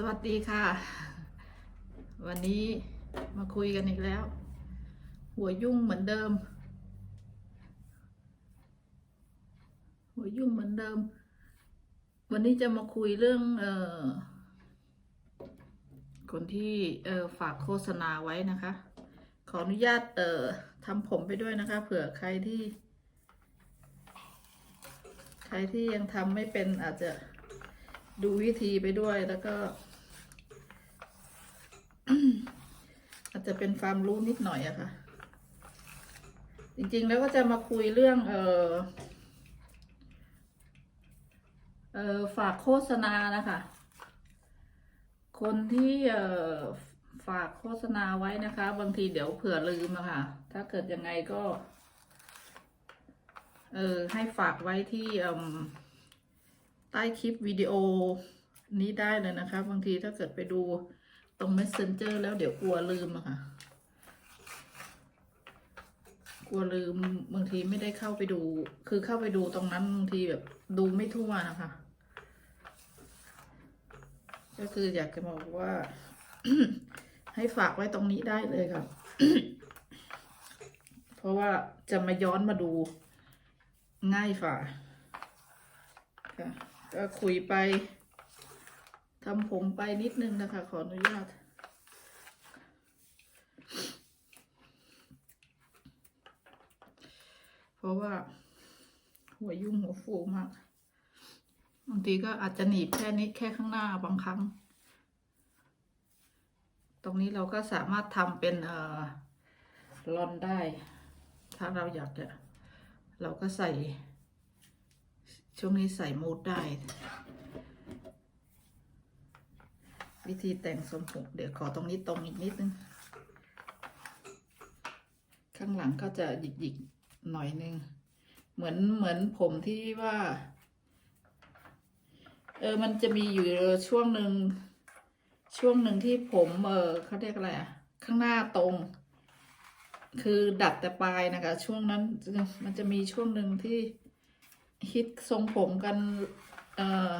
สวัสดีค่ะ วันนี้มาคุยกันอีกแล้ว หัวยุ่งเหมือนเดิม หัวยุ่งเหมือนเดิม วันนี้จะมาคุยเรื่องเอ่อคนที่เอ่อฝากโฆษณาไว้นะคะ ขออนุญาตเอ่อทำผมไปด้วยนะคะ เผื่อใครที่ ใครที่ยังทำไม่เป็นอาจจะดูวิธีไปด้วยแล้วก็ อา จะเป็นความรู้นิดหน่อยอะค่ะ จริงๆแล้วก็จะมาคุยเรื่อง เออเออฝากโฆษณานะคะ คนที่เออฝากโฆษณาไว้นะคะ บางทีเดี๋ยวเผื่อลืมอะค่ะ ถ้าเกิดยังไงก็ เออให้ฝากไว้ที่ใต้คลิปวิดีโอนี้ได้เลยนะคะ บางทีถ้าเกิดไปดู ตรง Messenger แล้วเดี๋ยวกลัวลืมอะค่ะ กลัวลืมบางทีไม่ได้เข้าไปดู คือเข้าไปดูตรงนั้นบางทีแบบดูไม่ทั่วนะคะ ก็คืออยากจะบอกว่า ให้ฝากไว้ตรงนี้ได้เลยค่ะ เพราะว่าจะมาย้อนมาดูง่ายฝ่าค่ะก็คุยไป ทำผมไปนิดนึงนะคะ ขออนุญาต เพราะว่า หัวยุ่งหัวฟูมากบางทีก็อาจจะหนีบแค่นี้แค่ข้างหน้าบางครั้ง ตรงนี้เราก็สามารถทำเป็นเอ่อรอนได้ ถ้าเราอยากจะ เราก็ใส่ ช่วงนี้ใส่มูดได้ วิธีแต่งทรงผมเดี๋ยวขอตรงนี้ตรงอีกนิดนึง ข้างหลังก็จะหยิกหยิกๆหน่อยนึง เหมือนเหมือนผมที่ว่า เออมันจะมีอยู่ช่วงหนึ่งช่วงหนึ่งที่ผมเออเขาเรียกอะไรอะข้างหน้าตรง คือดัดแต่ปลายนะคะ ช่วงนั้นมันจะมีช่วงหนึ่งที่ฮิตทรงผมกัน เออ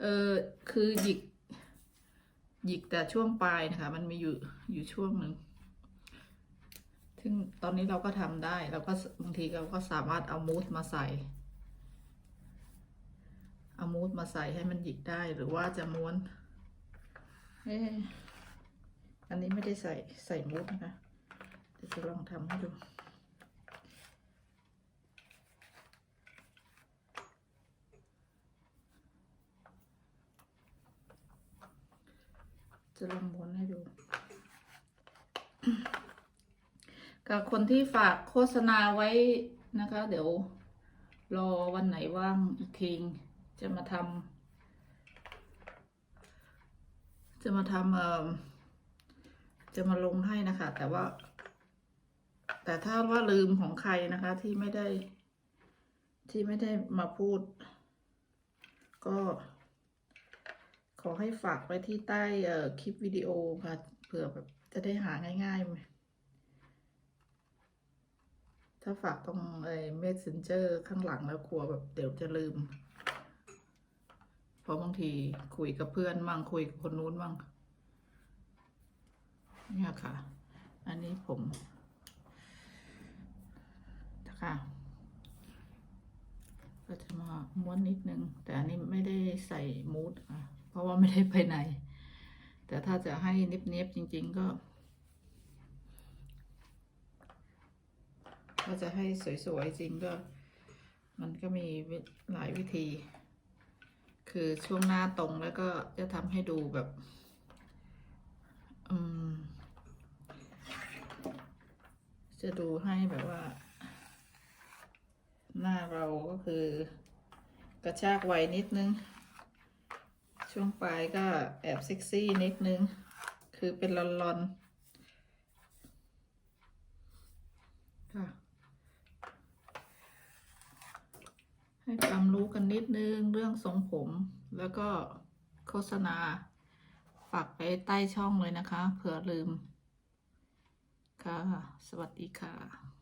เออคือหยิก หยิกแต่ช่วงปลายนะคะ มันมีอยู่อยู่ช่วงหนึ่งซึ่งตอนนี้เราก็ทำได้เราก็บางทีเราก็สามารถเอามูสมาใส่ เอามูสมาใส่ให้มันหยิกได้หรือว่าจะม้วนเอ๊ะอันนี้ไม่ได้ใส่ใส่มูสนะคะเดี๋ยวจะลองทำให้ดู จะลองม้วนให้ดู กับคนที่ฝากโฆษณาไว้นะคะ เดี๋ยวรอวันไหนว่างอีกทีจะมาทำจะมาทำเอ่อจะมาลงให้นะคะ แต่ว่า แต่ถ้าว่าลืมของใครนะคะ ที่ไม่ได้ ที่ไม่ได้มาพูด ก็ ขอให้ฝากไว้ที่ใต้เอคลิปวิดีโอค่ะ เผื่อแบบจะได้หาง่ายๆ ถ้าฝากตรงไอ้ messenger ข้างหลังแล้วกลัวแบบเดี๋ยวจะลืม เพราะบางทีคุยกับเพื่อนมั่งคุยกับคนนู้นมั่งเนี่ยค่ะ อันนี้ผมนะคะก็จะมาม้วนนิดนึง แต่อันนี้ไม่ได้ใส่มูดค่ะ ราะว่าไม่ได้ไปไหน แต่ถ้าจะให้เนียบๆจริง ๆ ก็ ถ้าจะให้สวยๆจริงก็ มันก็มีหลายวิธี คือช่วงหน้าตรงแล้วก็จะทำให้ดูแบบอืมจะดูให้แบบว่า หน้าเราก็คือกระชากไวนิดนึง ช่วงปลายก็แอบเซ็กซี่นิดนึง คือเป็นลอนๆค่ะ ให้ความรู้กันนิดนึงเรื่องทรงผมแล้วก็โฆษณา ฝากไปใต้ช่องเลยนะคะ เผื่อลืม ค่ะ สวัสดีค่ะ